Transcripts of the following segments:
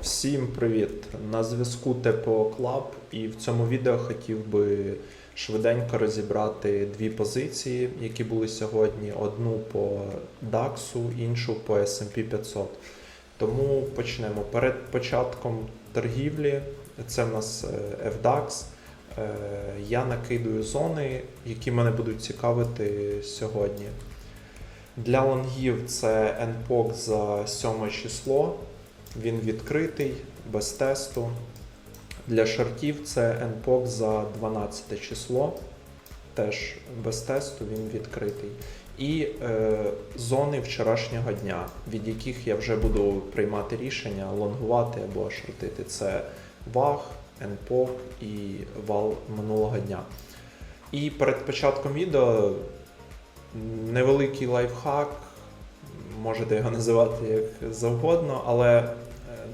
Всім привіт! На зв'язку ТПО Club і в цьому відео хотів би швиденько розібрати дві позиції, які були сьогодні: одну по DAX, іншу по SP 500. Тому почнемо. Перед початком торгівлі, це в нас е, FDAX. е, Я накидую зони, які мене будуть цікавити сьогодні. Для лонгів це NPOC за 7 число. Він відкритий, без тесту. Для шортів це NPOC за 12 число. Теж без тесту він відкритий. І е, зони вчорашнього дня, від яких я вже буду приймати рішення лонгувати або шортити. Це VAG, NPOC і вал минулого дня. І перед початком відео невеликий лайфхак, можете його називати як завгодно, але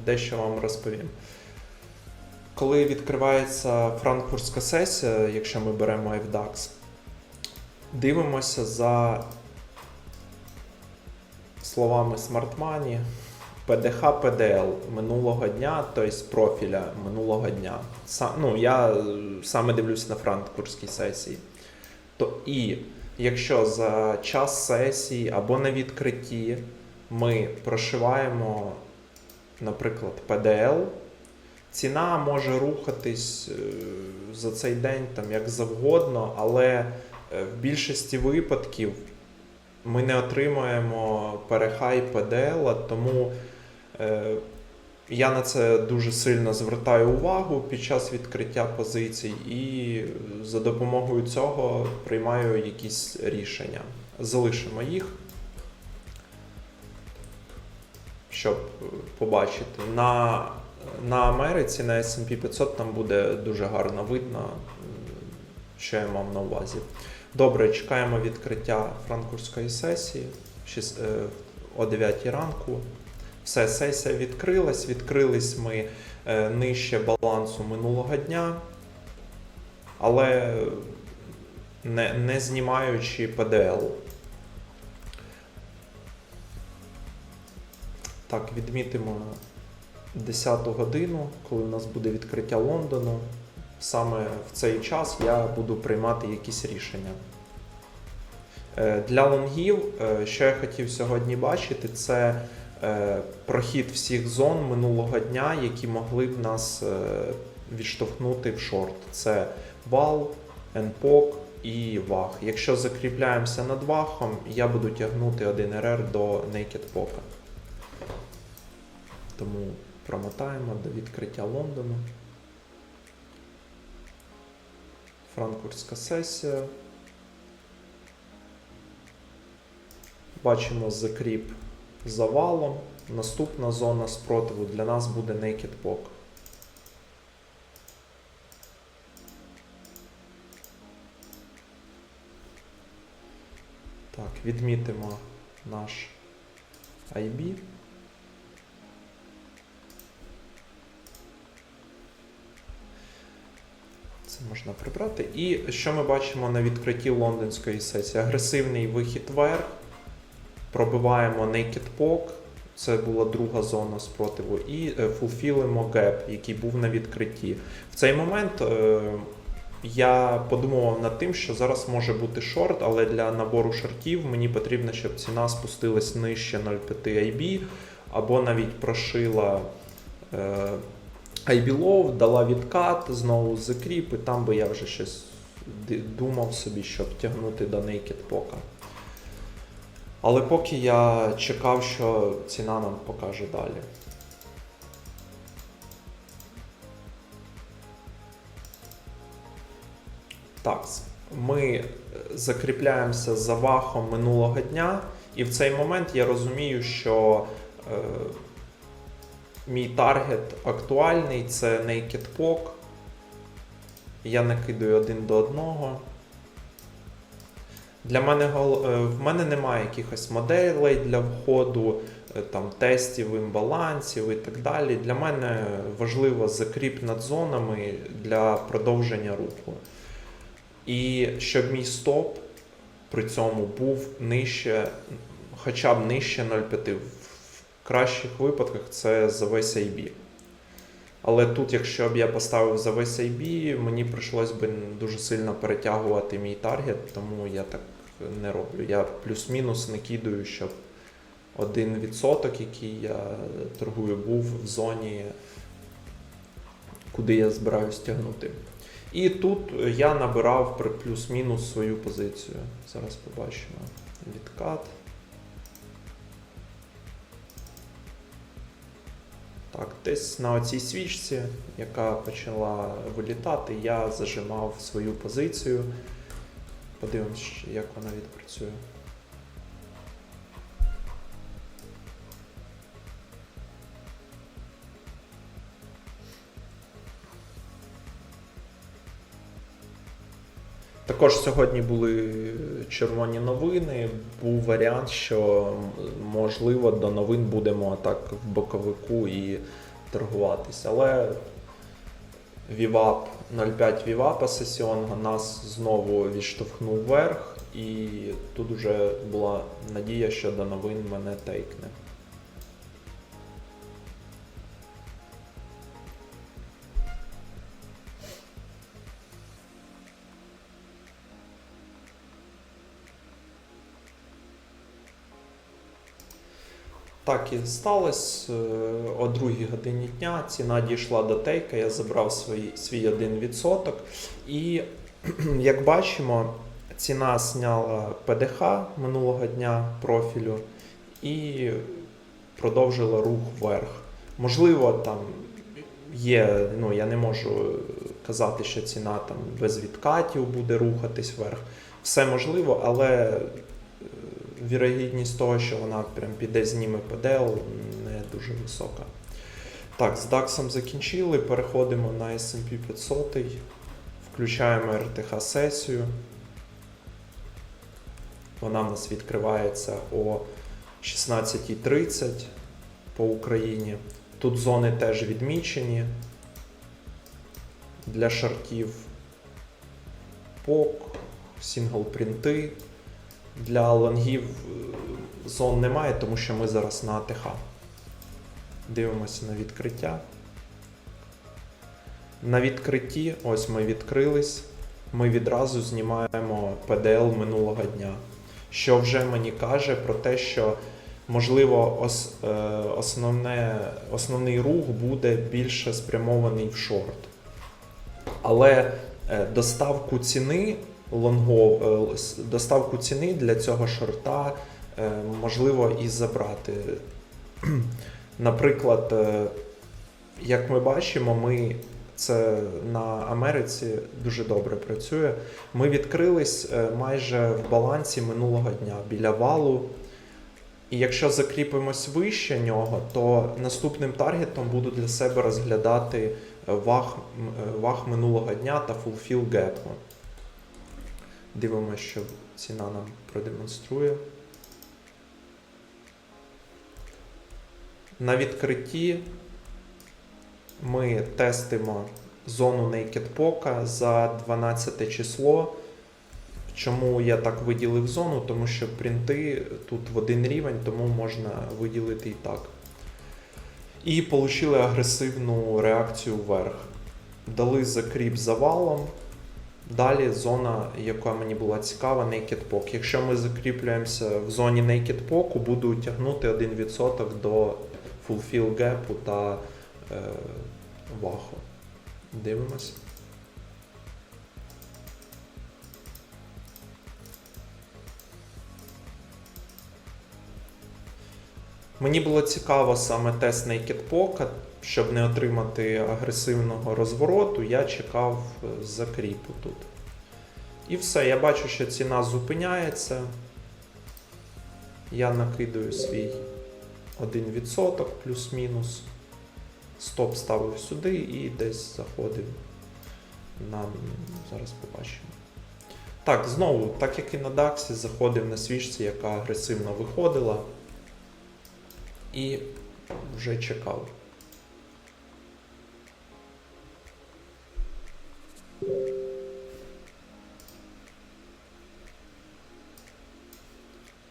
дещо вам розповім. Коли відкривається франкфуртська сесія, якщо ми беремо FDAX, дивимося за словами Smart Money, PDH, PDL минулого дня, тобто профіля минулого дня. Са- ну, я саме дивлюсь на франкфуртській сесії. То і якщо за час сесії або на відкритті ми прошиваємо, наприклад, PDL, ціна може рухатись е, за цей день там як завгодно, але е, в більшості випадків ми не отримуємо перехай PDL, тому е, я на це дуже сильно звертаю увагу під час відкриття позицій і за допомогою цього приймаю якісь рішення. Залишимо їх, щоб е, побачити. На, на Америці, на SP 500 там буде дуже гарно видно, що я мав на увазі. Добре, чекаємо відкриття франкфуртської сесії е, о 9 ранку. Все, сесія відкрилась. Відкрились ми е, нижче балансу минулого дня, але не, не знімаючи ПДЛ. Так, відмітимо 10 годину, коли у нас буде відкриття Лондону. Саме в цей час я буду приймати якісь рішення. Е, Для лонгів, е, що я хотів сьогодні бачити, це е, прохід всіх зон минулого дня, які могли б нас відштовхнути в шорт. Це вал, NPOC і ваг. Якщо закріпляємося над вахом, я буду тягнути 1 РР до Naked POK. Тому промотаємо до відкриття Лондону. Франкфуртська сесія. Бачимо закріп за валом. Наступна зона спротиву для нас буде Naked POK. Так, відмітимо наш IB. Це можна прибрати. І що ми бачимо на відкритті лондонської сесії? Агресивний вихід вверх. Пробиваємо Naked POK, це була друга зона спротиву, і е, фулфілимо геп, який був на відкритті. В цей момент е, я подумував над тим, що зараз може бути шорт, але для набору шортів мені потрібно, щоб ціна спустилась нижче 0,5 IB, або навіть прошила IB дала відкат, знову закріп, і там би я вже щось думав собі, щоб тягнути до Naked POK. Але поки я чекав, що ціна нам покаже далі. Так, ми е, закріпляємося за вахом минулого дня, і в цей момент я розумію, що е, мій таргет актуальний це Naked POK. Я накидаю один до одного. Для мене е, в мене немає якихось моделей для входу, е, там тестів, імбалансів і так далі. Для мене важливо закріп над зонами для продовження руху. І щоб мій стоп при цьому був нижче, хоча б нижче 0,5. Кращих випадках це за весь IB. Але тут, якщо б я поставив за весь IB, мені прийшлось би дуже сильно перетягувати мій таргет, тому я так не роблю. Я плюс-мінус накидую, щоб один відсоток, який я торгую, був в зоні, куди я збираюсь тягнути. І тут я набирав при плюс-мінус свою позицію. Зараз побачимо. Відкат. Так, десь на оцій свічці, яка почала вилітати, я зажимав свою позицію. Подивимось, як вона відпрацює. Також сьогодні були червоні новини. Був варіант, що можливо до новин будемо так в боковику і торгуватися. Але Вівап 0,5 Вівапа сесіонга нас знову відштовхнув вверх, і тут вже була надія, що до новин мене тейкне. Так і сталося. Е, О другій годині дня ціна дійшла до тейка, я забрав свій, свій 1%. І як бачимо, ціна зняла ПДХ минулого дня профілю і продовжила рух вверх. Можливо, там є, ну я не можу казати, що ціна там без відкатів буде рухатись вверх. Все можливо, але вірогідність того, що вона прям піде зніме ПДЛ, не дуже висока. Так, з DAX закінчили. Переходимо на SP 500. Включаємо RTH сесію. Вона в нас відкривається о 16.30 по Україні. Тут зони теж відмічені для шартів. ПОК, сінгл-принти. Для лонгів е, зон немає, тому що ми зараз на АТХ. Дивимося на відкриття. На відкритті, ось ми відкрились, ми відразу знімаємо PDL минулого дня, що вже мені каже про те, що можливо ос, е, основне, основний рух буде більше спрямований в шорт. Але е, доставку ціни лонгов, е, доставку ціни для цього шорта е, можливо і забрати. Наприклад, е, як ми бачимо, ми це на Америці дуже добре працює. Ми відкрились майже в балансі минулого дня біля валу. І якщо закріпимось вище нього, то наступним таргетом буду для себе розглядати ваг, ваг минулого дня та fulfill гепу. Дивимося, що ціна нам продемонструє. На відкритті ми тестимо зону Naked Poca за 12 число. Чому я так виділив зону? Тому що принти тут в один рівень, тому можна виділити і так. І отримали агресивну реакцію вверх. Дали закріп завалом. Далі зона, яка мені була цікава, Naked Poke. Якщо ми закріплюємося в зоні Naked Poke, буду тягнути 1% до Fulfill Gap та е, Ваху. Дивимось. Мені було цікаво саме тест Naked Poke, щоб не отримати агресивного розвороту, я чекав е, закріпу тут. І все, я бачу, що ціна зупиняється. Я накидаю свій 1% плюс-мінус. Стоп ставив сюди і десь заходив на. Зараз побачимо. Так, знову, так як і на DAX, заходив на свічці, яка агресивно виходила. І вже чекав.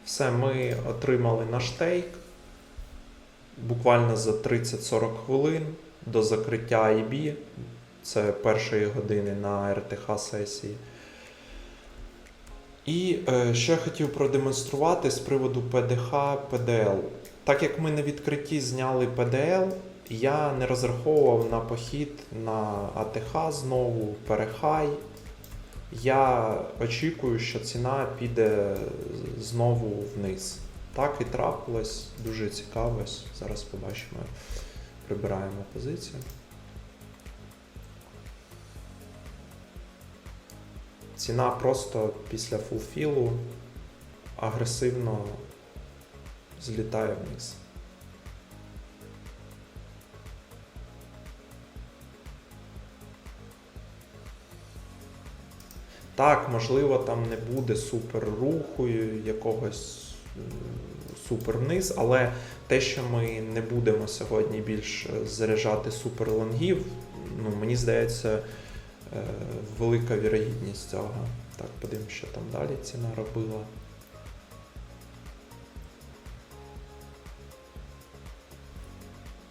Все, ми отримали наш тейк. Буквально за 30-40 хвилин до закриття IB, це першої години на РТХ сесії. І е, ще хотів продемонструвати з приводу ПДХ PDL. Так як ми на відкритті зняли PDL, я не розраховував на похід на АТХ знову, перехай. Я очікую, що ціна піде знову вниз. Так і трапилось, дуже цікаво. Зараз побачимо. Прибираємо позицію. Ціна просто після фулфілу агресивно злітає вниз. Так, можливо, там не буде супер руху, якогось супер вниз, але те, що ми не будемо сьогодні більш заряджати супер лонгів, ну, мені здається, е, велика вірогідність цього. Так, подивимося, що там далі ціна робила.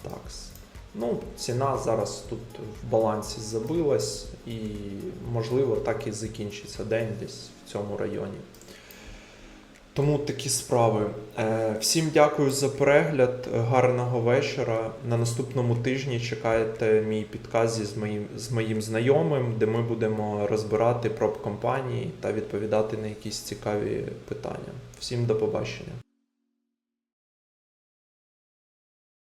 Такс. Ну, ціна зараз тут в балансі забилась, і можливо так і закінчиться день десь в цьому районі. Тому такі справи. Е, Всім дякую за перегляд. Гарного вечора. На наступному тижні чекайте мій підказ з моїм, з моїм знайомим, де ми будемо розбирати проб компанії та відповідати на якісь цікаві питання. Всім до побачення.